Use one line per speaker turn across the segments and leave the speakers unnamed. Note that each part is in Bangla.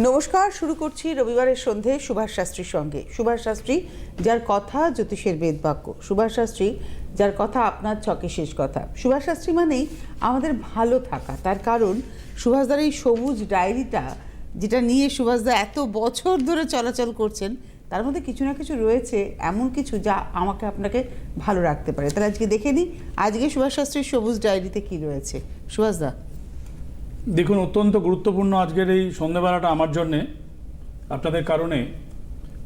নমস্কার, শুরু করছি রবিবারের সন্ধে সুভাষ শাস্ত্রীর সঙ্গে। সুভাষ শাস্ত্রী, যার কথা জ্যোতিষের বেদবাক্য। সুভাষ শাস্ত্রী, যার কথা আপনার ছকে শেষ কথা। সুভাষ শাস্ত্রী মানেই আমাদের ভালো থাকা। তার কারণ সুভাষদার এই সবুজ ডায়েরিটা, যেটা নিয়ে সুভাষদা এত বছর ধরে চলাচল করছেন, তার মধ্যে কিছু না কিছু রয়েছে, এমন কিছু যা আমাকে আপনাকে ভালো রাখতে পারে। তাহলে আজকে দেখে নিই, আজকে সুভাষ শাস্ত্রীর সবুজ ডায়েরিতে কি রয়েছে। সুভাষদা।
দেখুন, অত্যন্ত গুরুত্বপূর্ণ আজকের এই সন্ধ্যেবেলাটা আমার জন্যে, আপনাদের কারণে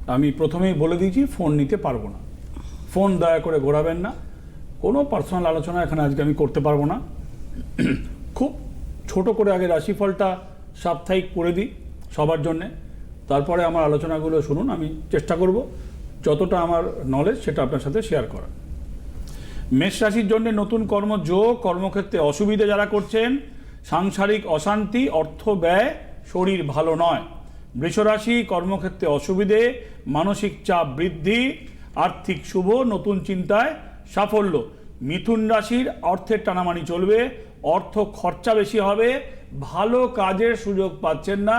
আমি প্রথমেই বলে দিয়েছি, ফোন নিতে পারব না। ফোন দয়া করে ঘোরাবেন না। কোনো পার্সোনাল আলোচনা এখানে আজকে আমি করতে পারব না। খুব ছোট করে আগে রাশিফলটা সাপ্তাহিক করে দিই সবার জন্যে। তারপরে আমার আলোচনাগুলো শুনুন, আমি চেষ্টা করব যতটা আমার নলেজ সেটা আপনার সাথে শেয়ার করার। মেষ রাশির জন্য নতুন কর্মযোগ কর্মক্ষেত্রে অসুবিধে যারা করছেন সাংসারিক অশান্তি, অর্থ ব্যয়, শরীর ভালো নয়। বৃষরাশি কর্মক্ষেত্রে অসুবিধে, মানসিক চাপ বৃদ্ধি, আর্থিক শুভ, নতুন চিন্তায় সাফল্য। মিথুন রাশির অর্থের টানামানি চলবে, অর্থ খরচা বেশি হবে, ভালো কাজের সুযোগ পাচ্ছেন না,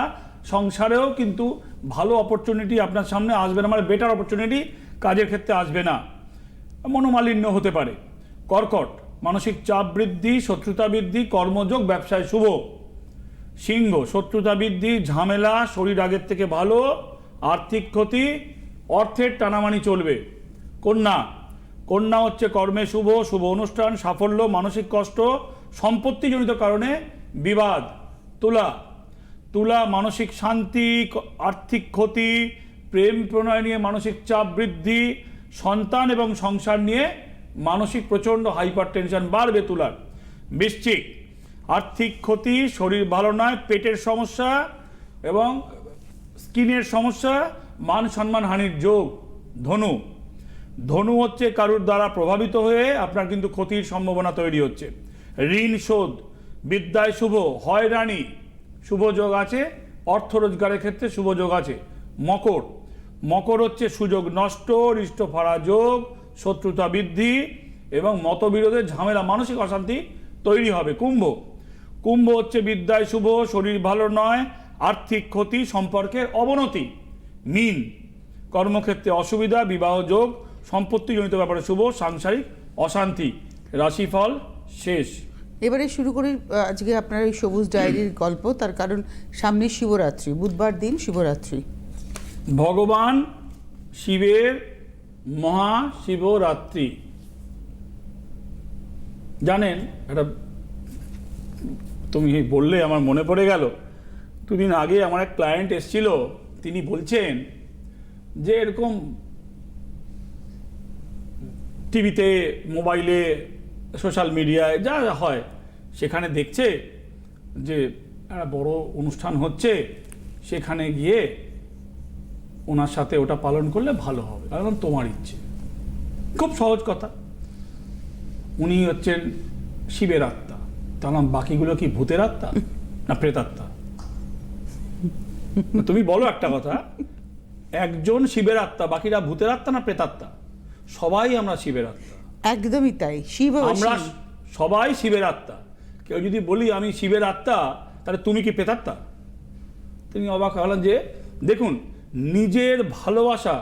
সংসারেও কিন্তু ভালো অপরচুনিটি আপনার সামনে আসবে না মানে বেটার অপরচুনিটি কাজের ক্ষেত্রে আসবে না। মনোমালিন্য হতে পারে। কর্কট মানসিক চাপ বৃদ্ধি, শত্রুতা বৃদ্ধি, কর্মযোগ, ব্যবসায় শুভ। সিংহ, শত্রুতা বৃদ্ধি, ঝামেলা, শরীর আগের থেকে ভালো, আর্থিক ক্ষতি, অর্থের টানামানি চলবে। কন্যা কন্যা হচ্ছে কর্মে শুভ শুভ অনুষ্ঠান, সাফল্য, মানসিক কষ্ট, সম্পত্তিজনিত কারণে বিবাদ। তুলা তুলা মানসিক শান্তি, আর্থিক ক্ষতি, প্রেম প্রণয় নিয়ে মানসিক চাপ বৃদ্ধি, সন্তান এবং সংসার নিয়ে মানসিক প্রচণ্ড হাইপার টেনশন বাড়বে তুলার। বৃশ্চিক আর্থিক ক্ষতি, শরীর ভালো নয়, পেটের সমস্যা এবং স্কিনের সমস্যা, মান সম্মান হানির যোগ। ধনু। ধনু হচ্ছে কারুর দ্বারা প্রভাবিত হয়ে আপনার কিন্তু ক্ষতির সম্ভাবনা তৈরি হচ্ছে। ঋণ শোধ। বিদ্যায় শুভ। হয়রানি। শুভ যোগ আছে। অর্থ রোজগারের ক্ষেত্রে শুভ যোগ আছে। মকর। মকর হচ্ছে সুযোগ নষ্ট হৃষ্ট ফাড়া যোগ। শত্রুতা বৃদ্ধি এবং মতবিরোধের ঝামেলা মানসিক অশান্তি তৈরি হবে। কুম্ভ। কুম্ভ হচ্ছে বিদ্যায় শুভ শরীর ভালো নয় আর্থিক ক্ষতি সম্পর্কের অবনতি। মিন। কর্মক্ষেত্রে অসুবিধা বিবাহ যোগ সম্পত্তিজনিত ব্যাপারে শুভ সাংসারিক অশান্তি। রাশিফল শেষ।
এবারে শুরু করি আজকে আপনার এই সবুজ ডায়েরির গল্প। তার কারণ সামনে শিবরাত্রি বুধবার দিন শিবরাত্রি।
ভগবান শিবের মহাশিবরাত্রি। জানেন, একটা তুমি বললে আমার মনে পড়ে গেল, দুদিন আগে আমার এক ক্লায়েন্ট এসেছিল, তিনি বলছেন যে এরকম টিভিতে, মোবাইলে, সোশ্যাল মিডিয়ায় যা যা হয়, সেখানে দেখছে যে একটা বড় অনুষ্ঠান হচ্ছে, সেখানে গিয়ে ওনার সাথে ওটা পালন করলে ভালো হবে কারণ তোমার ইচ্ছে। খুব সহজ কথা। উনি হচ্ছেন শিবের আত্মা। তাহলে বাকিগুলো কি ভূতের আত্মা না প্রেতাত্মা তুমি বলো একটা কথা। একজন শিবের আত্মা বাকিরা ভূতের আত্মা না প্রেতাত্মা সবাই আমরা শিবের আত্মা।
একদমই তাই শিব
আমরা সবাই শিবের আত্মা। কেউ যদি বলি আমি শিবের আত্মা তাহলে তুমি কি প্রেতাত্মা তিনি অবাক হলেন যে দেখুন নিজের ভালোবাসা,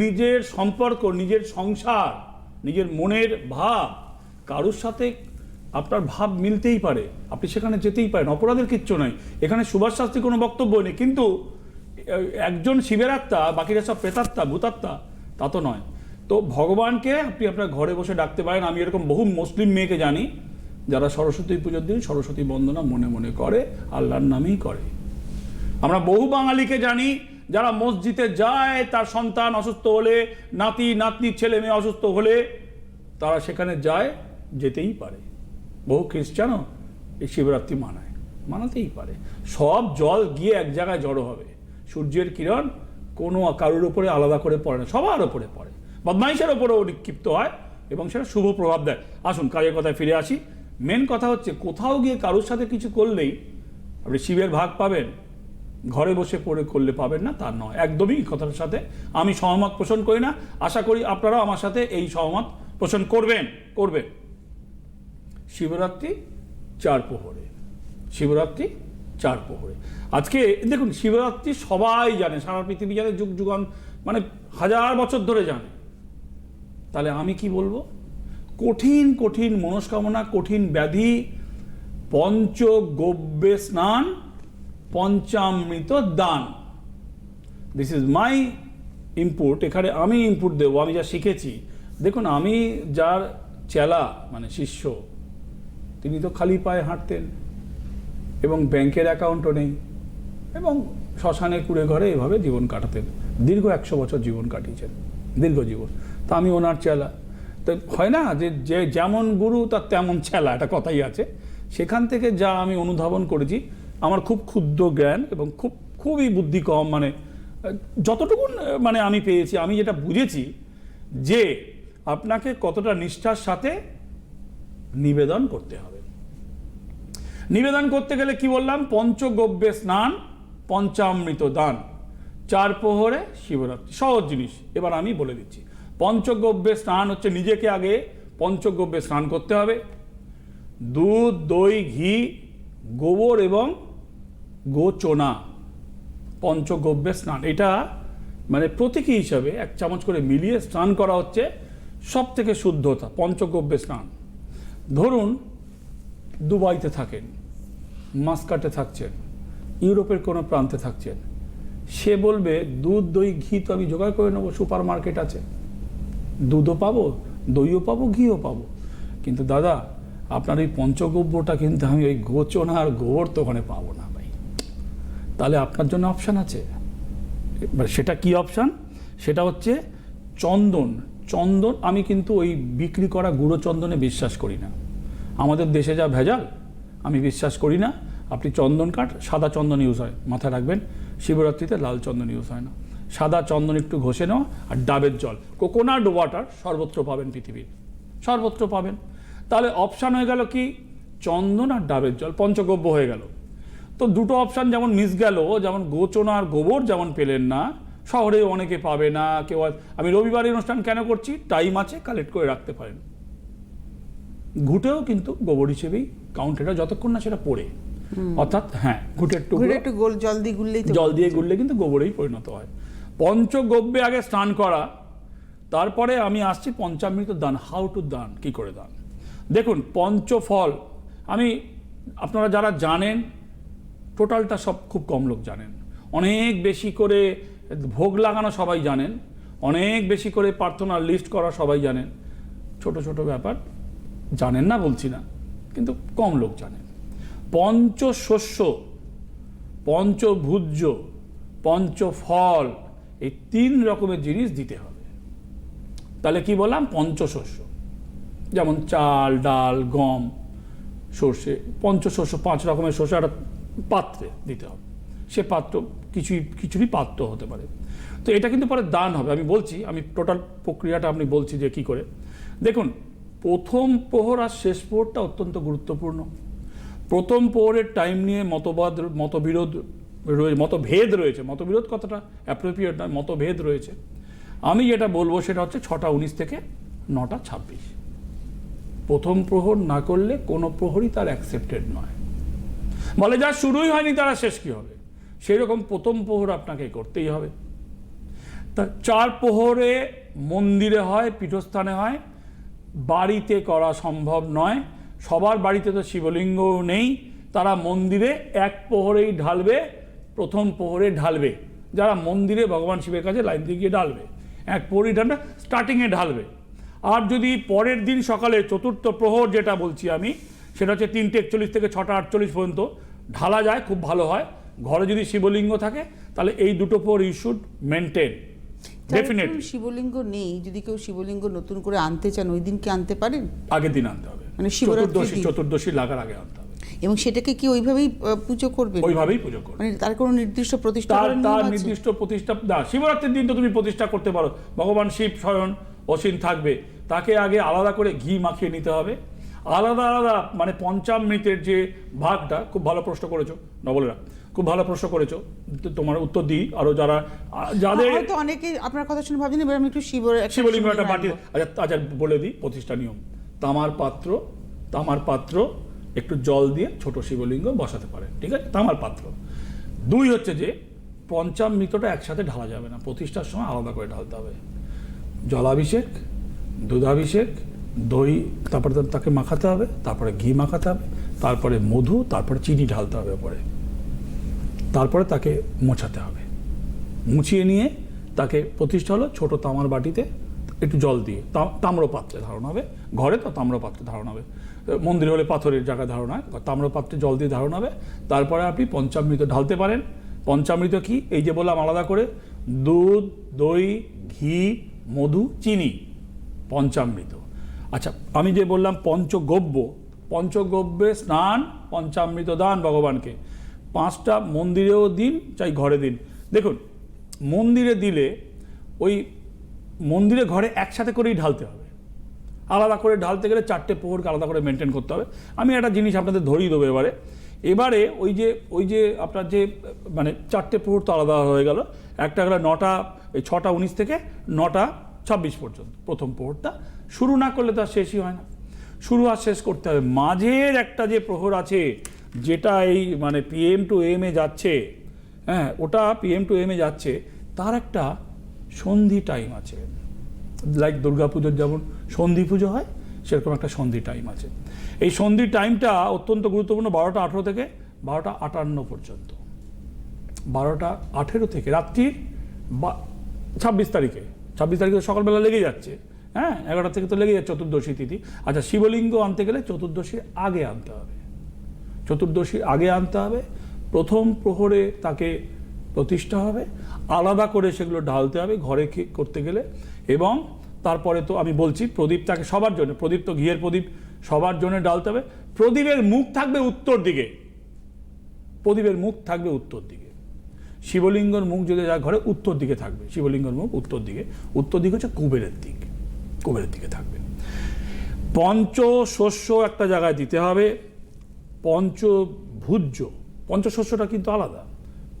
নিজের সম্পর্ক, নিজের সংসার, নিজের মনের ভাব কারোর সাথে আপনার ভাব মিলতেই পারে। আপনি সেখানে যেতেই পারেন, অপরাধের কিচ্ছু নয় এখানে সুভাষ শাস্ত্রী কোনো বক্তব্য নেই, কিন্তু একজন শিবের আত্মা বাকিরা সব প্রেতাত্মা, ভূতাত্মা, তা তো নয়। তো ভগবানকে আপনি আপনার ঘরে বসে ডাকতে পারেন। আমি এরকম বহু মুসলিম মেয়েকে জানি, যারা সরস্বতী পুজোর দিন সরস্বতী বন্দনা মনে মনে করে, আল্লাহর নামেই করে। আমরা বহু বাঙালিকে জানি যারা মসজিদে যায়, তার সন্তান অসুস্থ হলে, নাতি, নাতনি, ছেলে মেয়ে অসুস্থ হলে, তারা সেখানে যায়, যেতেই পারে। বহু খ্রিস্টানও এই শিবরাত্রি মানায়। মানাতেই পারে। সব জল গিয়ে এক জায়গায় জড়ো হবে। সূর্যের কিরণ কোনো কারোর উপরে আলাদা করে পড়ে না, সবার উপরে পড়ে। বদমাইশের ওপরেও নিক্ষিপ্ত হয় এবং সেটা শুভ প্রভাব দেয়। আসুন, কাজের কথায় ফিরে আসি। মেন কথা হচ্ছে, কোথাও গিয়ে কারোর সাথে কিছু করলেই আপনি শিবের ভাগ পাবেন। ঘরে বসে পড়ে করলে পাবেন না, তা নয়। একদমই কথার সাথে আমি সহমত পোষণ করি না। আশা করি আপনারাও আমার সাথে এই সহমত পোষণ করবেন করবেন। শিবরাত্রি চার প্রহরে। শিবরাত্রি চার প্রহরে। আজকে দেখুন, শিবরাত্রি সবাই জানে, সারা পৃথিবী জানে, যুগ যুগান মানে হাজার বছর ধরে জানে। তাহলে আমি কি বলব? কঠিন কঠিন মনস্কামনা, কঠিন ব্যাধি, পঞ্চগব্যে স্নান পঞ্চামৃত দান। দিস ইজ মাই ইনপুট এখানে আমি ইনপুট দেবো, আমি যা শিখেছি। দেখুন, আমি যার চেলা মানে শিষ্য, তিনি তো খালি পায়ে হাঁটতেন, এবং ব্যাংকের অ্যাকাউন্টও নেই, এবং শ্মশানে, কুড়ে ঘরে এভাবে জীবন কাটাতেন। দীর্ঘ একশো বছর জীবন কাটিয়েছেন, দীর্ঘ জীবন। তা আমি ওনার চেলা। তো হয় না যে যে যেমন গুরু, তার তেমন চেলা, একটা কথাই আছে। সেখান থেকে যা আমি অনুধাবন করেছি আমার খুব ক্ষুদ্র জ্ঞান এবং খুব, খুবই বুদ্ধি কম মানে যতটুকু মানে আমি পেয়েছি, আমি যেটা বুঝেছি যে আপনাকে কতটা নিষ্ঠার সাথে নিবেদন করতে হবে। নিবেদন করতে গেলে কি বললাম? পঞ্চগব্যে স্নান, পঞ্চামৃত দান, চার প্রহরে শিবরাত্রি, সহজ জিনিস, এবার আমি বলে দিচ্ছি। পঞ্চগব্যে স্নান হচ্ছে নিজেকে আগে পঞ্চগব্যে স্নান করতে হবে। দুধ, দই, ঘি, গোবর এবং গোচনা, পঞ্চগব্যে স্নান। এটা মানে প্রতীকী হিসাবে এক চামচ করে মিলিয়ে স্নান করা হচ্ছে সব থেকে শুদ্ধতা, পঞ্চগব্যে স্নান। ধরুন, দুবাইতে থাকেন, মাস্কাটে থাকছেন, ইউরোপের কোনো প্রান্তে থাকছেন। সে বলবে, দুধ, দই, ঘি তো আমি জোগাড় করে নেব সুপার মার্কেট আছে। দুধও পাবো, দইও পাবো, ঘিও পাবো। কিন্তু দাদা, আপনার ওই পঞ্চগব্যটা কিন্তু আমি ওই গোচনা আর গোবর তো ওখানে পাবো না। তাহলে আপনার জন্য অপশান আছে। সেটা কি অপশান সেটা হচ্ছে চন্দন। চন্দন আমি কিন্তু ওই বিক্রি করা গুঁড়ো চন্দনে বিশ্বাস করি না। আমাদের দেশে যা ভেজাল, আমি বিশ্বাস করি না। আপনি চন্দন কাঠ সাদা চন্দন ইউজ হয়, মাথায় রাখবেন। শিবরাত্রিতে লাল চন্দন ইউজ হয় না। সাদা চন্দন একটু ঘষে নেওয়া আর ডাবের জল। কোকোনাট ওয়াটার সর্বত্র পাবেন পৃথিবীর। সর্বত্র পাবেন। তাহলে অপশান হয়ে গেল কি? চন্দন আর ডাবের জল, পঞ্চগব্য হয়ে গেল। তো দুটো অপশান যেমন মিস গেল যেমন গোচনা আর গোবর যেমন পেলেন না শহরে অনেকে পাবে না কেউ আমি রবিবারের অনুষ্ঠান কেন করছি? টাইম আছে কালেক্ট করে রাখতে পারেন। ঘুটেও কিন্তু গোবর হিসেবেই কাউন্টেটা যতক্ষণ না সেটা পড়ে। অর্থাৎ হ্যাঁ ঘুটের
ঘুরে
টুকরো
একটু গোল জল দিয়ে গুললেই
জল দিয়ে গুললে কিন্তু গোবরেই পরিণত হয়। পঞ্চ পঞ্চগব্যে আগে স্নান করা তারপরে আমি আসছি পঞ্চামৃত দান হাউ টু দান কি করে দান? দেখুন পঞ্চফল আমি আপনারা যারা জানেন টোটালটা সব খুব কম লোক জানেন। অনেক বেশি করে ভোগ লাগানো সবাই জানেন। অনেক বেশি করে প্রার্থনার লিস্ট করা সবাই জানেন। ছোট ছোট ব্যাপার, জানেন না বলছি না, কিন্তু কম লোক জানেন। পঞ্চশস্য, পঞ্চভুজ্য, পঞ্চফল, এই তিন রকমের জিনিস দিতে হবে। তাহলে কি বললাম? পঞ্চশস্য। যেমন চাল, ডাল, গম, সর্ষে, পঞ্চশস্য, পাঁচ রকমের শস্য একটা পাত্রে দিতে হবে। সে পাত্র কিছুই, কিছুরই পাত্র হতে পারে। তো এটা কিন্তু পরে দান হবে। আমি বলছি, আমি টোটাল প্রক্রিয়াটা আপনি বলছি যে কি করে। দেখুন, প্রথম প্রহর আর শেষ প্রহরটা অত্যন্ত গুরুত্বপূর্ণ। প্রথম প্রহরের টাইম নিয়ে মতবাদ, মতবিরোধ রয়ে, মতভেদ রয়েছে। মতবিরোধ কথাটা অ্যাপ্রোপ্রিয়েট নয়, মতভেদ রয়েছে। আমি যেটা বলব সেটা হচ্ছে ছটা উনিশ থেকে নটা ছাব্বিশ। প্রথম প্রহর না করলে কোনো প্রহরই তার অ্যাকসেপ্টেড নয়। বলে যা শুরুই হয়নি তারা শেষ কি হবে? সেই রকম প্রথম প্রহর আপনাকে করতেই হবে। তা চার প্রহরে মন্দিরে হয়, পীঠস্থানে হয়, বাড়িতে করা সম্ভব নয়। সবার বাড়িতে তো শিবলিঙ্গও নেই। তারা মন্দিরে এক প্রহরেই ঢালবে, প্রথম প্রহরে ঢালবে। যারা মন্দিরে ভগবান শিবের কাছে লাইন দিয়ে গিয়ে ঢালবে, এক প্রহরই ঢালবে স্টার্টিংয়ে ঢালবে। আর যদি পরের দিন সকালে চতুর্থ প্রহর যেটা বলছি আমি সেটা হচ্ছে তিনটে একচল্লিশ থেকে ছটা আটচল্লিশ পর্যন্ত। ঢালা যায় খুব ভালো হয়। ঘরে যদি শিবলিঙ্গ থাকে তাহলে এই দুটো প্রহর ইউ শুড মেনটেন
তাহলে
ডেফিনেটলি
শিবলিঙ্গ নেই যদি কেউ শিবলিঙ্গ নতুন করে আনতে চান ওই দিন কি আনতে পারেন?
আগের দিন আনতে হবে।
মানে
চতুর্দশী চতুর্দশী লাগার আগে আনতে হবে।
এবং সেটাকে কি ওইভাবেই পুজো করবেন
ওইভাবেই পুজো করবে।
মানে তার কোনো নির্দিষ্ট প্রতিষ্ঠা
তার তার নির্দিষ্ট প্রতিষ্ঠা না শিবরাত্রির দিন তো তুমি প্রতিষ্ঠা করতে পারো। ভগবান শিব স্বয়ং অসীন থাকবে। তাকে আগে আলাদা করে ঘি মাখিয়ে নিতে হবে। আলাদা আলাদা মানে পঞ্চামৃতের যে ভাগটা খুব ভালো প্রশ্ন করেছ নবলেরা খুব ভালো প্রশ্ন করেছ তোমার উত্তর দিই। আরও যারা যাদের
হয়তো অনেকে আপনার কথা শুনে ভাবছেন এবার আমি একটু শিব একটা
শিবলিঙ্গ একটা বাটি আচ্ছা আচ্ছা বলে দিই প্রতিষ্ঠা নিয়ম। তামার পাত্র তামার পাত্র একটু জল দিয়ে ছোট শিবলিঙ্গ বসাতে পারে ঠিক আছে? তামার পাত্র। দুই হচ্ছে যে পঞ্চামৃতটা একসাথে ঢালা যাবে না প্রতিষ্ঠার সময় আলাদা করে ঢালতে হবে। জলাভিষেক দুধাভিষেক দই, তারপরে তাকে মাখাতে হবে, তারপরে ঘি মাখাতে হবে, তারপরে মধু, তারপরে চিনি ঢালতে হবে ওপরে। তারপরে তাকে মোছাতে হবে। মুছিয়ে নিয়ে তাকে প্রতিষ্ঠা হলো ছোট তামার বাটিতে একটু জল দিয়ে। তা- তাম্র পাত্রে ধারণ হবে। ঘরে তো তাম্র পাত্রে ধারণ হবে। মন্দির হলে পাথরের জায়গায় ধারণ হয় তাম্র পাত্রে জল দিয়ে ধারণ হবে। তারপরে আপনি পঞ্চামৃত ঢালতে পারেন। পঞ্চামৃত কি? এই যে বললাম আলাদা করে, দুধ, দই, ঘি, মধু, চিনি, পঞ্চামৃত। আচ্ছা আমি যে বললাম পঞ্চগব্য, পঞ্চগব্যে স্নান পঞ্চামৃত দান ভগবানকে। পাঁচটা মন্দিরেও দিন, চাই ঘরে দিন। দেখুন, মন্দিরে দিলে ওই মন্দিরে ঘরে একসাথে করেই ঢালতে হবে। আলাদা করে ঢালতে গেলে চারটে পোহরকে আলাদা করে মেনটেন করতে হবে। আমি একটা জিনিস আপনাদের ধরিয়ে দেবো এবারে। এবারে ওই যে ওই যে আপনার যে মানে চারটে পোহর তো আলাদা হয়ে গেল। একটা গেলো নটা, এই ছটা উনিশ থেকে নটা ছাব্বিশ পর্যন্ত প্রথম পোহরটা শুরু না করলে তো আর শেষই হয় না। শুরু আর শেষ করতে হবে। মাঝের একটা যে প্রহর আছে, যেটা এই মানে পিএম টু এম এ যাচ্ছে হ্যাঁ ওটা পিএম টু এম এ যাচ্ছে, তার একটা সন্ধি টাইম আছে। লাইক দুর্গাপুজোর যেমন সন্ধি পুজো হয়, সেরকম একটা সন্ধি টাইম আছে। এই সন্ধি টাইমটা অত্যন্ত গুরুত্বপূর্ণ বারোটা আঠেরো থেকে বারোটা আটান্ন পর্যন্ত। বারোটা আঠেরো থেকে, রাত্রির বা ছাব্বিশ তারিখে। ছাব্বিশ তারিখে সকালবেলা লেগে যাচ্ছে। হ্যাঁ এগারোটা থেকে তো লেগে যায় চতুর্দশী তিথি। আচ্ছা শিবলিঙ্গ আনতে গেলে চতুর্দশীর আগে আনতে হবে। চতুর্দশীর আগে আনতে হবে, প্রথম প্রহরে তাকে প্রতিষ্ঠা হবে, আলাদা করে সেগুলো ঢালতে হবে ঘরে করতে গেলে এবং তারপরে তো আমি বলছি প্রদীপ তাকে সবার জন্য, প্রদীপ তো ঘিয়ের প্রদীপ সবার জন্য ডালতে হবে। প্রদীপের মুখ থাকবে উত্তর দিকে। প্রদীপের মুখ থাকবে উত্তর দিকে। শিবলিঙ্গর মুখ যদি যা ঘরে, উত্তর দিকে থাকবে। শিবলিঙ্গর মুখ উত্তর দিকে। উত্তর দিকে হচ্ছে কুবেরের দিক। কুবেরের দিকে থাকবে। পঞ্চ শস্য একটা জায়গায় দিতে হবে পঞ্চভুজ্য পঞ্চশস্যটা কিন্তু আলাদা।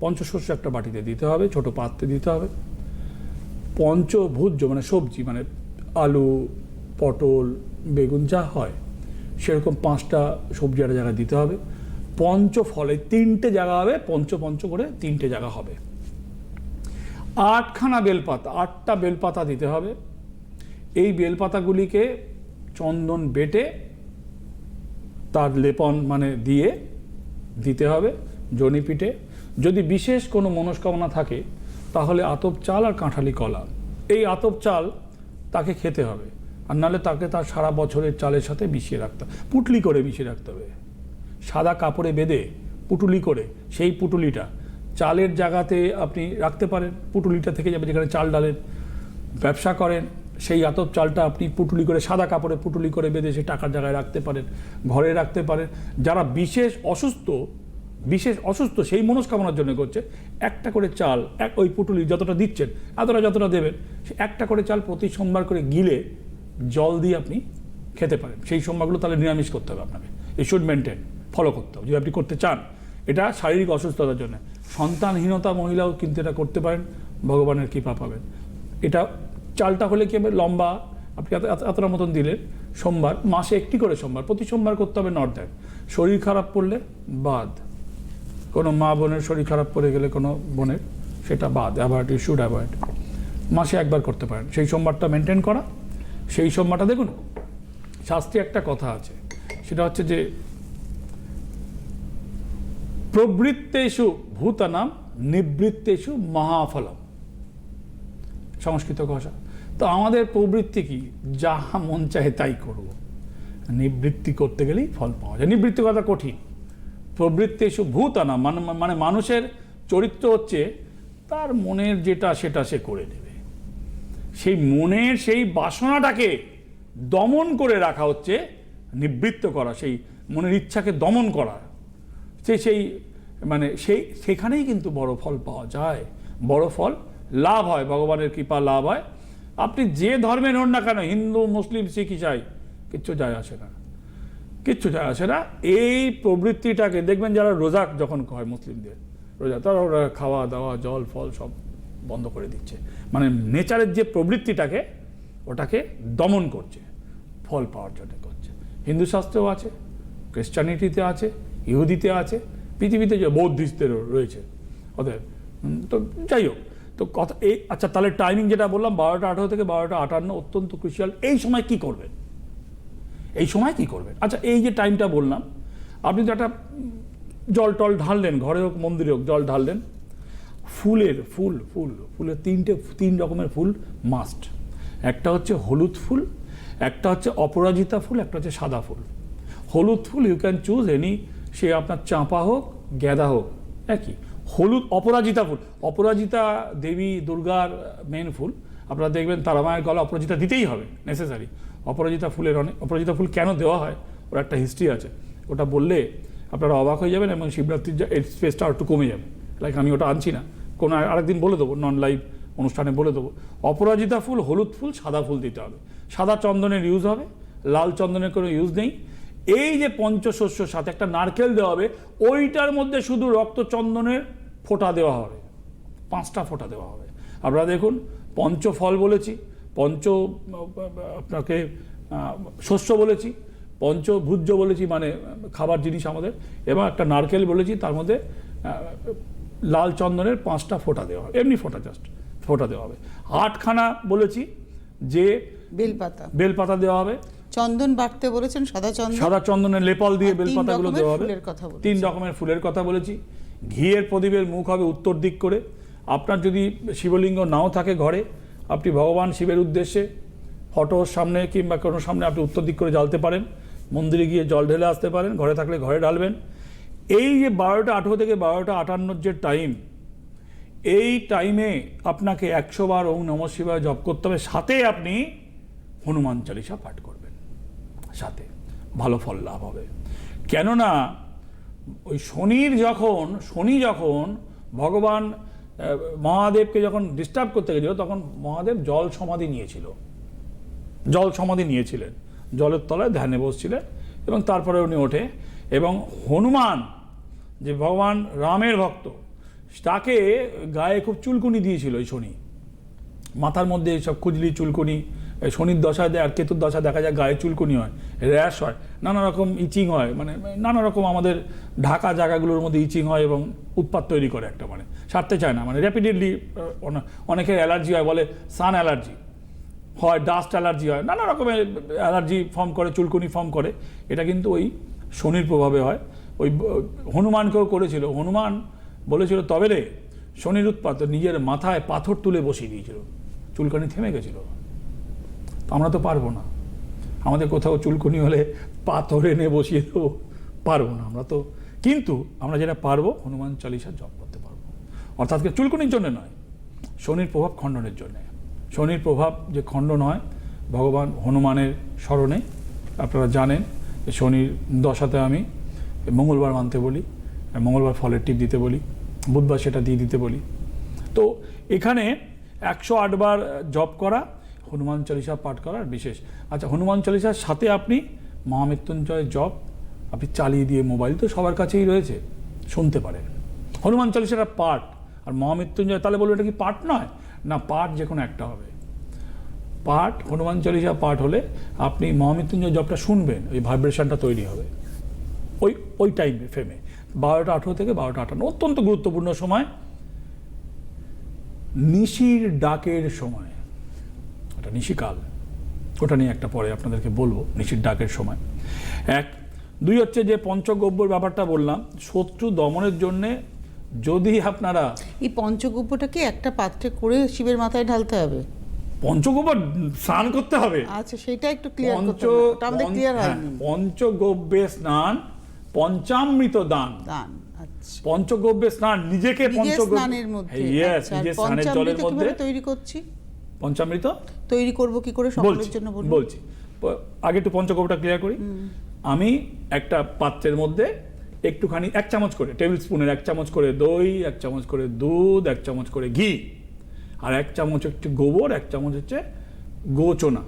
পঞ্চশস্য একটা বাটিতে দিতে হবে, ছোট পাত্রে দিতে হবে। পঞ্চভুজ্য মানে সবজি মানে আলু, পটল, বেগুন যা হয়, সেরকম পাঁচটা সবজি একটা জায়গায় দিতে হবে। পঞ্চ ফলে তিনটে জায়গা হবে পঞ্চ পঞ্চ করে তিনটে জায়গা হবে। আটখানা বেলপাতা, আটটা বেলপাতা দিতে হবে। এই বেলপাতাগুলিকে চন্দন বেটে তার লেপন মানে দিয়ে দিতে হবে জনিপিঠে যদি বিশেষ কোনো মনস্কামনা থাকে, তাহলে আতপ চাল আর কাঁঠালি কলা। এই আতপ চাল তাকে খেতে হবে, আর নাহলে তাকে তার সারা বছরের চালের সাথে মিশিয়ে রাখতে হবে। পুটলি করে মিশিয়ে রাখতে হবে। সাদা কাপড়ে বেঁধে পুটুলি করে, সেই পুটুলিটা চালের জায়গাতে আপনি রাখতে পারেন। পুটুলিটা থেকে যাবে যেখানে চাল ডালেন ব্যবসা করেন সেই আতপ চালটা আপনি পুটুলি করে সাদা কাপড়ে পুটুলি করে বেঁধে সে টাকার জায়গায় রাখতে পারেন, ঘরে রাখতে পারেন। যারা বিশেষ অসুস্থ বিশেষ অসুস্থ সেই মনস্কামনার জন্য করছে, একটা করে চাল এক ওই পুটুলি যতটা দিচ্ছেন, এতটা যতটা দেবেন, সে একটা করে চাল প্রতি সোমবার করে গিলে জল দিয়ে আপনি খেতে পারেন। সেই সোমবারগুলো তাহলে নিরামিষ করতে হবে আপনাকে। এই শুড মেনটেন ফলো করতে হবে। যদি আপনি করতে চান, এটা শারীরিক অসুস্থতার জন্য। সন্তানহীনতা মহিলাও কিন্তু এটা করতে পারেন, ভগবানের কৃপা পাবেন। এটা চালটা হলে কি হবে? লম্বা। আপনি এত- এত- এতটা মতন দিলেন। সোমবার, মাসে একটি করে সোমবার। প্রতি সোমবার করতে হবে নর্দান শরীর খারাপ পড়লে বাদ। কোনো মা বোনের শরীর খারাপ পড়ে গেলে কোনো বোনের, সেটা বাদ। অ্যাভয়েড ইউ শুড অ্যাভয়েড মাসে একবার করতে পারেন। সেই সোমবারটা মেনটেন করা। সেই সোমবারটা দেখুন শাস্ত্রে একটা কথা আছে। সেটা হচ্ছে যে, প্রবৃত্তেষু ভূতানাম, নিবৃত্তেষু মহাফলম। সংস্কৃত ভাষা তো আমাদের প্রবৃত্তি কি? যাহা মন চাহে তাই করব। নিবৃত্তি করতে গেলেই ফল পাওয়া যায়। নিবৃত্তি কথা কঠিন। প্রবৃত্তি এসব ভূতানা মানে মানে মানুষের চরিত্র হচ্ছে তার মনের যেটা সেটা সে করে নেবে। সেই মনের সেই বাসনাটাকে দমন করে রাখা হচ্ছে নিবৃত্ত করা, সেই মনের ইচ্ছাকে দমন করা। সে সেই মানে সেই, সেখানেই কিন্তু বড় ফল পাওয়া যায়। বড় ফল লাভ হয়, ভগবানের কৃপা লাভ হয়। আপনি যে ধর্মের হন না কেন হিন্দু মুসলিম শিখ ইসাই কিচ্ছু যায় আসে না। কিচ্ছু যায় আসে না। এই প্রবৃত্তিটাকে দেখবেন যারা রোজা যখন হয় মুসলিমদের রোজা তারা ওরা খাওয়া দাওয়া জল ফল সব বন্ধ করে দিচ্ছে। মানে নেচারের যে প্রবৃত্তিটাকে ওটাকে দমন করছে ফল পাওয়ার জন্য করছে। হিন্দু শাস্ত্রেও আছে ক্রিশ্চানিটিতে আছে ইহুদিতে আছে পৃথিবীতে যে বৌদ্ধিস্টেরও রয়েছে। উম, তো যাই হোক তো কথা এই আচ্ছা তাহলে টাইমিং যেটা বললাম, বারোটা আঠারো থেকে বারোটা আটান্ন অত্যন্ত ক্রুশিয়াল এই সময় কি করবেন? এই সময় কি করবেন? আচ্ছা এই যে টাইমটা বললাম, আপনি তো একটা জল টল ঢাললেন, ঘরে হোক, মন্দিরে হোক, জল ঢাললেন। ফুলের ফুল ফুল, ফুলের তিনটে, তিন রকমের ফুল মাস্ট একটা হচ্ছে হলুদ ফুল, একটা হচ্ছে অপরাজিতা ফুল, একটা হচ্ছে সাদা ফুল। হলুদ ফুল you can choose any say আপনার চাঁপা হোক গ্যাদা হোক, একই। হলুদ অপরাজিতা ফুল। অপরাজিতা দেবী দুর্গার মেন ফুল। আপনারা দেখবেন তারা মায়ের গলা অপরাজিতা দিতেই হবে নেসেসারি অপরাজিতা ফুলের অনেক অপরাজিতা ফুল কেন দেওয়া হয়? ওর একটা হিস্ট্রি আছে। ওটা বললে আপনারা অবাক হয়ে যাবেন এবং শিবরাত্রির এর স্পেসটা একটু কমে যাবে। লাইক আমি ওটা আনছি না। কোনো আর- আরেকদিন বলে দেবো নন লাইভ অনুষ্ঠানে বলে দেবো। অপরাজিতা ফুল, হলুদ ফুল, সাদা ফুল দিতে হবে। সাদা চন্দনের ইউজ হবে, লাল চন্দনের কোনো ইউজ নেই। এই যে পঞ্চশস্য সাথে একটা নারকেল দেওয়া হবে, ওইটার মধ্যে শুধু রক্তচন্দনের ফোঁটা দেওয়া হবে পাঁচটা ফোঁটা দেওয়া হবে। আপনারা দেখুন পঞ্চ ফল বলেছি পঞ্চ আপনাকে শস্য বলেছি পঞ্চভুজ্য বলেছি মানে খাবার জিনিস আমাদের। এবং একটা নারকেল বলেছি তার মধ্যে লাল চন্দনের পাঁচটা ফোঁটা দেওয়া হবে এমনি ফোঁটা জাস্ট ফোঁটা দেওয়া হবে। আটখানা বলেছি যে
বেলপাতা।
বেলপাতা দেওয়া হবে।
চন্দন বাটতে বলেছেন সাদা চন্দন।
সাদা চন্দনের লেপাল দিয়ে বেলপাতাগুলো দেওয়া হবে। তিন রকমের ফুলের কথা বলেছি। ঘিয়ের প্রদীপের মুখ হবে উত্তর দিক করে। আপনার যদি শিবলিঙ্গ নাও থাকে ঘরে, আপনি ভগবান শিবের উদ্দেশ্যে ফটোর সামনে কিংবা কোনো সামনে আপনি উত্তর দিক করে জ্বালতে পারেন। মন্দিরে গিয়ে জল ঢেলে আসতে পারেন, ঘরে থাকলে ঘরে ঢালবেন। এই যে বারোটা আঠেরো থেকে বারোটা আটান্নর যে টাইম, এই টাইমে আপনাকে একশো বার ওং নম শিবায় জপ করতে হবে। সাথে আপনি হনুমান চালিসা পাঠ করবেন। সাথে। ভালো ফল লাভ হবে। কেননা ওই শনির যখন, শনি যখন ভগবান মহাদেবকে যখন ডিস্টার্ব করতে গেছিল, তখন মহাদেব জল সমাধি নিয়েছিল। জল সমাধি নিয়েছিলেন। জলের তলায় ধ্যানে বসছিলেন এবং তারপরে উনি ওঠে এবং হনুমান, যে ভগবান রামের ভক্ত, তাকে গায়ে খুব চুলকুনি দিয়েছিল এই শনি। মাথার মধ্যে সব খুজলি, চুলকুনি শনির দশায় আর কেতুর দশায় দেখা যায় গায়ে চুলকুনি হয়, র্যাশ হয়, নানা রকম ইচিং হয় মানে নানা রকম আমাদের ঢাকা জায়গাগুলোর মধ্যে ইচিং হয় এবং উৎপাত তৈরি করে একটা মানে সারতে চায় না মানে র্যাপিডলি অনেকের অ্যালার্জি হয়, বলে সান অ্যালার্জি হয় ডাস্ট অ্যালার্জি হয়, নানা রকমের অ্যালার্জি ফর্ম করে, চুলকুনি ফর্ম করে, এটা কিন্তু ওই শনির প্রভাবে হয়, ওই হনুমানকেও করেছিল, হনুমান বলেছিল, তবে রে, শনির উৎপাত নিজের মাথায় পাথর তুলে বসিয়ে দিয়েছিল, চুলকানি থেমে গেছিল। আমরা তো পারব না। আমাদের কোথাও চুলকুনি হলে পাথর এনে বসিয়ে দেবো। পারব না আমরা তো। কিন্তু আমরা যেটা পারব, হনুমান চালিশা জপ করতে পারব। অর্থাৎ চুলকুনির জন্য নয়, শনির প্রভাব খণ্ডনের জন্যে। শনির প্রভাব যে খণ্ডন হয় ভগবান হনুমানের স্মরণে। আপনারা জানেন যে শনির দশাতে আমি মঙ্গলবার মানতে বলি, মঙ্গলবার ফলের টিপ দিতে বলি, বুধবার সেটা দিয়ে দিতে বলি। তো এখানে একশো আটবার জপ করা হনুমান চালিসা পাঠ করার বিশেষ। আচ্ছা হনুমান চালিসার সাথে আপনি মহামৃত্যুঞ্জয় জপ, আপনি চালিয়ে দিয়ে মোবাইল তো সবার কাছেই রয়েছে, শুনতে পারেন। হনুমান চালিসাটা পাঠ আর মহামৃত্যুঞ্জয়, তাহলে বলব এটা কি পাঠ নয়? না, পাঠ যে কোনো একটা হবে। পাঠ, হনুমান চালিসা পাঠ হলে আপনি মহামৃত্যুঞ্জয় জবটা শুনবেন, ওই ভাইব্রেশনটা তৈরি হবে। ওই ওই টাইমে ফ্রেমে বারোটা আঠেরো থেকে বারোটা আটান্ন, অত্যন্ত গুরুত্বপূর্ণ সময়। নিশির ডাকের সময়। ওটা নিশিকাল। ওটা নিয়ে একটা পরে আপনাদেরকে বলব নিশির ডাকের সময়। এক দুই হচ্ছে যে পঞ্চগব্যর ব্যাপারটা বললাম শত্রু দমনের জন্যে যদি আপনারা
এই পঞ্চগব্যটাকে একটা পাত্রে করে শিবের মাথায় ঢালতে হবে।
পঞ্চগব্য স্নান করতে হবে।
আচ্ছা সেটা একটু ক্লিয়ার করতে হবে। আমাদের ক্লিয়ার
হ্যাঁ,
হয়নি।
পঞ্চগব্যে স্নান পঞ্চামৃত দান।
দান আচ্ছা।
পঞ্চগব্যে স্নান নিজেকে
নিজের
পঞ্চগব্য
স্নানের মধ্যে। আচ্ছা,
স্নানের জলের মধ্যে।
তৈরি করছি?
পঞ্চামৃত?
তৈরি করব কি করে সকলের জন্য
বলছি। আগে একটু পঞ্চগব্যটা ক্লিয়ার করি। আমি একটা পাত্রের মধ্যে একটুখানি এক চামচ করে টেবিল স্পুনের এক চামচ করে দই এক চামচ করে দুধ এক চামচ করে ঘি আর এক চামচ হচ্ছে গোবর এক চামচ হচ্ছে গোচনা।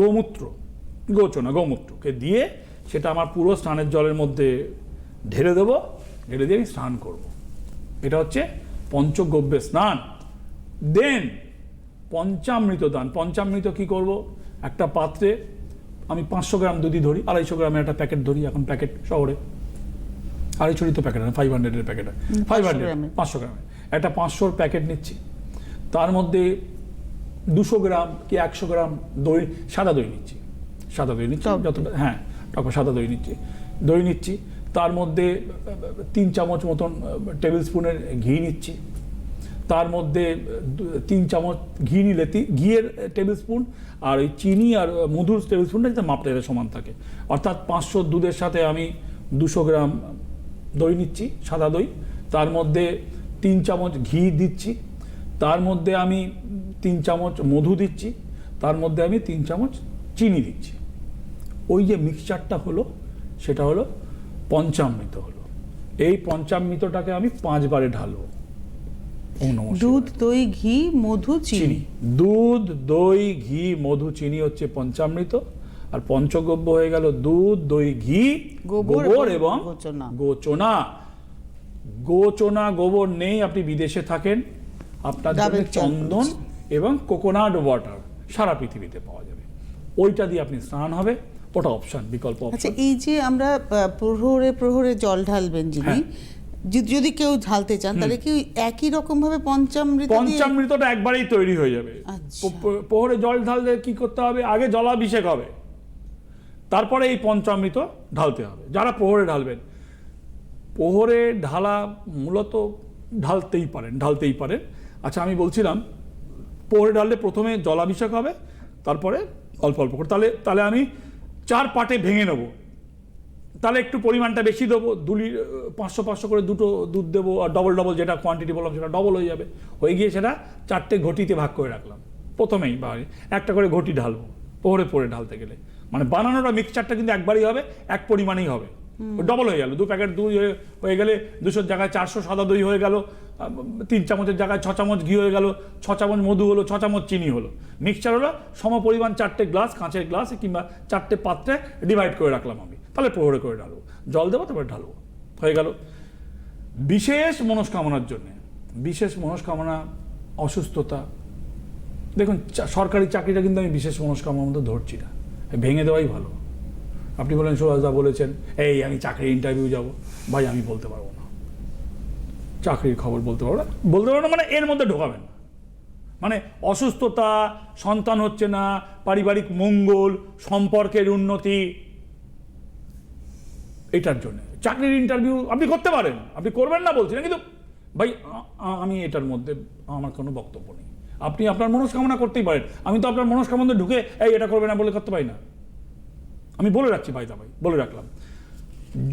গোমূত্র গোচনা গোমূত্রকে দিয়ে সেটা আমার পুরো স্নানের জলের মধ্যে ঢেলে দেবো ঢেলে দিয়ে আমি স্নান করব। এটা হচ্ছে পঞ্চগব্যে স্নান। দেন পঞ্চামৃত দান পঞ্চামৃত কি করব? একটা পাত্রে আমি পাঁচশো গ্রাম দুধই ধরি আড়াইশো গ্রামের একটা প্যাকেট ধরি এখন প্যাকেট শহরে। আড়াইশোরই তো প্যাকেট ফাইভ হান্ড্রেডের প্যাকেট। Five hundred. পাঁচশো গ্রামের একটা পাঁচশোর প্যাকেট নিচ্ছি। তার মধ্যে দুশো গ্রাম কি একশো গ্রাম দই সাদা দই নিচ্ছি। সাদা দই নিচ্ছি যতটা হ্যাঁ টক সাদা দই নিচ্ছি। দই নিচ্ছি তার মধ্যে তিন চামচ মতন টেবিল স্পুনের ঘি নিচ্ছি। তার মধ্যে তিন চামচ ঘি নিলে ঘিয়ের টেবিল স্পুন আর ওই চিনি আর মধুর টেবিল স্পুনটা যাতে মাপটা যাতে সমান থাকে। অর্থাৎ পাঁচশো দুধের সাথে আমি দুশো গ্রাম দই নিচ্ছি, সাদা দই। তার মধ্যে তিন চামচ ঘি দিচ্ছি। তার মধ্যে আমি তিন চামচ মধু দিচ্ছি। তার মধ্যে আমি তিন চামচ চিনি দিচ্ছি। ওই যে মিক্সচারটা হলো, সেটা হলো পঞ্চামৃত হলো। এই পঞ্চামৃতটাকে আমি পাঁচবারে ঢালবো।
দুধ দই ঘি মধু চিনি।
দুধ দই ঘি মধু চিনি হচ্ছে পঞ্চামৃত। আর পঞ্চগব্য হয়ে গেল দুধ দই ঘি
গোবর এবং গোচনা।
গোচনা। গোবর নেই আপনি বিদেশে থাকেন। আপনার জন্য চন্দন এবং কোকোনাট ওয়াটার সারা পৃথিবীতে পাওয়া যাবে। ওইটা দিয়ে আপনি স্নান হবে। ওটা অপশন বিকল্প
আচ্ছা এই যে আমরা প্রহরে প্রহরে জল ঢালবেন যিনি
হ্যাঁ।
যদি কেউ ঢালতে চান তাহলে কি একই রকম ভাবে পঞ্চামৃত
পঞ্চামৃতটা একবারেই তৈরি হয়ে যাবে।
আচ্ছা।
পোহরে জল ঢাললে কি করতে হবে? আগে জলাভিষেক হবে। তারপরে এই পঞ্চামৃত ঢালতে হবে। যারা পোহরে ঢালবেন পোহরে ঢালা মূলত ঢালতেই পারেন ঢালতেই পারেন। আচ্ছা আমি বলছিলাম পোহরে ঢাললে প্রথমে জলাভিষেক হবে তারপরে অল্প অল্প করে। তাহলে তাহলে আমি চার পাটে ভেঙে নেব। তাহলে একটু পরিমাণটা বেশি দেবো দুলি পাঁচশো পাঁচশো করে দুটো দুধ দেবো আর ডবল ডবল যেটা কোয়ান্টিটি বললাম সেটা ডবল হয়ে যাবে। হয়ে গিয়ে সেটা চারটে ঘটিতে ভাগ করে রাখলাম। প্রথমেই বা একটা করে ঘটি ঢালবো পোহরে পরে ঢালতে গেলে। মানে বানানোটা মিক্সচারটা কিন্তু একবারই হবে এক পরিমাণেই হবে। ডবল হয়ে গেল। দু প্যাকেট দুই হয়ে- হয়ে গেলে দুশোর জায়গায় চারশো সাদা দই হয়ে গেল তিন চামচের জায়গায় ছ চামচ ঘি হয়ে গেল ছ চামচ মধু হলো ছ চামচ চিনি হলো। মিক্সচার হলো সম পরিমাণ চারটে গ্লাস কাঁচের গ্লাস কিংবা চারটে পাত্রে ডিভাইড করে রাখলাম আমি। তাহলে প্রহরে করে ঢালবো। জল দেবো, তারপরে ঢালবো। হয়ে গেল। বিশেষ মনস্কামনার জন্য, বিশেষ মনস্কামনা, অসুস্থতা। দেখুন সরকারি চাকরিটা কিন্তু আমি বিশেষ মনস্কামনার মধ্যে ধরছি না। ভেঙে দেওয়াই ভালো। আপনি বলেন সুভাষদা বলেছেন, এই, আমি চাকরি ইন্টারভিউ যাব। ভাই, আমি বলতে পারব না। চাকরির খবর বলতে পারব না। বলতে পারব না মানে এর মধ্যে ঢোকাবেন না। মানে অসুস্থতা, সন্তান হচ্ছে না, পারিবারিক মঙ্গল, সম্পর্কের উন্নতি এটার জন্য। চাকরির ইন্টারভিউ আপনি করতে পারেন, আপনি করবেন না বলছি না, কিন্তু ভাই আমি এটার মধ্যে আমার কোনো বক্তব্য নেই। আপনি আপনার মনস্কামনা করতেই পারেন। আমি তো আপনার মনস্কামনা ঢুকে, এই, এটা করবে না বলে করতে পারি না। আমি বলে রাখছি ভাই দা ভাই বলে রাখলাম।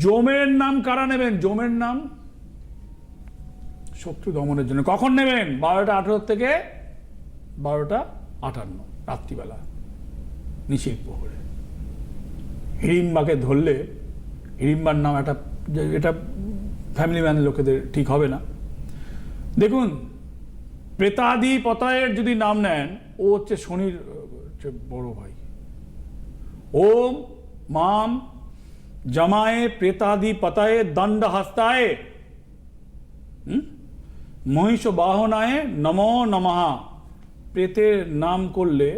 জমের নাম কারা নেবেন? জমের নাম শত্রু দমনের জন্য। কখন নেবেন? বারোটা আঠেরো থেকে বারোটা আটান্ন, রাত্রিবেলা নিশীর প্রহরে। হিড়িম্বাকে ধরলে হিড়িম্বার নাম একটা এটা ফ্যামিলি ম্যান লোকেদের ঠিক হবে না। দেখুন, প্রেতাদি পতায়ের যদি নাম নেন, ও হচ্ছে শনির বড় ভাই। ওম মাম জমায়ে প্রেতাদি পতায়ে দণ্ড হস্তায়? মহিষ বাহনায় নমো। নমহা প্রেতের নাম করলে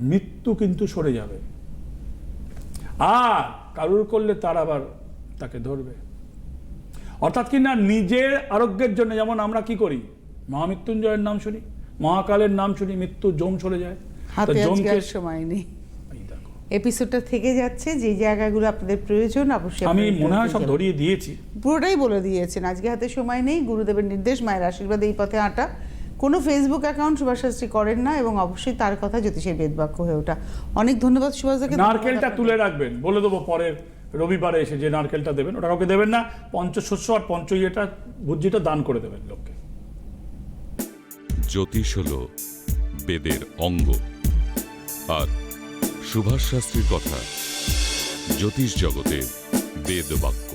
মৃত্যু কিন্তু সরে যাবে। আর কারুর করলে তার আবার তাকে ধরবে। অর্থাৎ কি না নিজের আরোগ্যের জন্য যেমন আমরা কি করি? মহামৃত্যুঞ্জয়ের নাম শুনি মহাকালের নাম শুনি মৃত্যু জম চলে যায়। জমকে
সময় নেই।
এপিসোডটা থেকে যাচ্ছে যে জায়গাগুলো আপনাদের প্রয়োজন অবশ্যই
আমি মনে হয় সব ধরিয়ে দিয়েছি।
পুরোটাই বলে দিয়েছেন
আজকে হাতে সময় নেই গুরুদেবের নির্দেশ মায়ের আশীর্বাদ এই পথে আটা। কোনো ফেসবুক অ্যাকাউন্ট সুভাষ শাস্ত্রী করেন না এবং অবশ্যই তার কথা জ্যোতিষের বেদবাক্য হয়ে ওঠা। অনেক ধন্যবাদ সুভাষদাকে
নারকেলটা তুলে রাখবেন বলে দেবো পরের রবিবারে এসে যে নারকেলটা দেবেন, ওটা কাউকে দেবেন না, পঞ্চশস্য আর পঞ্চ ইয়েটা ভুজিটা দান করে দেবেন লোককে।
জ্যোতিষ হল বেদের অঙ্গ। আর সুভাষ শাস্ত্রীর কথা জ্যোতিষ জগতের বেদ বাক্য।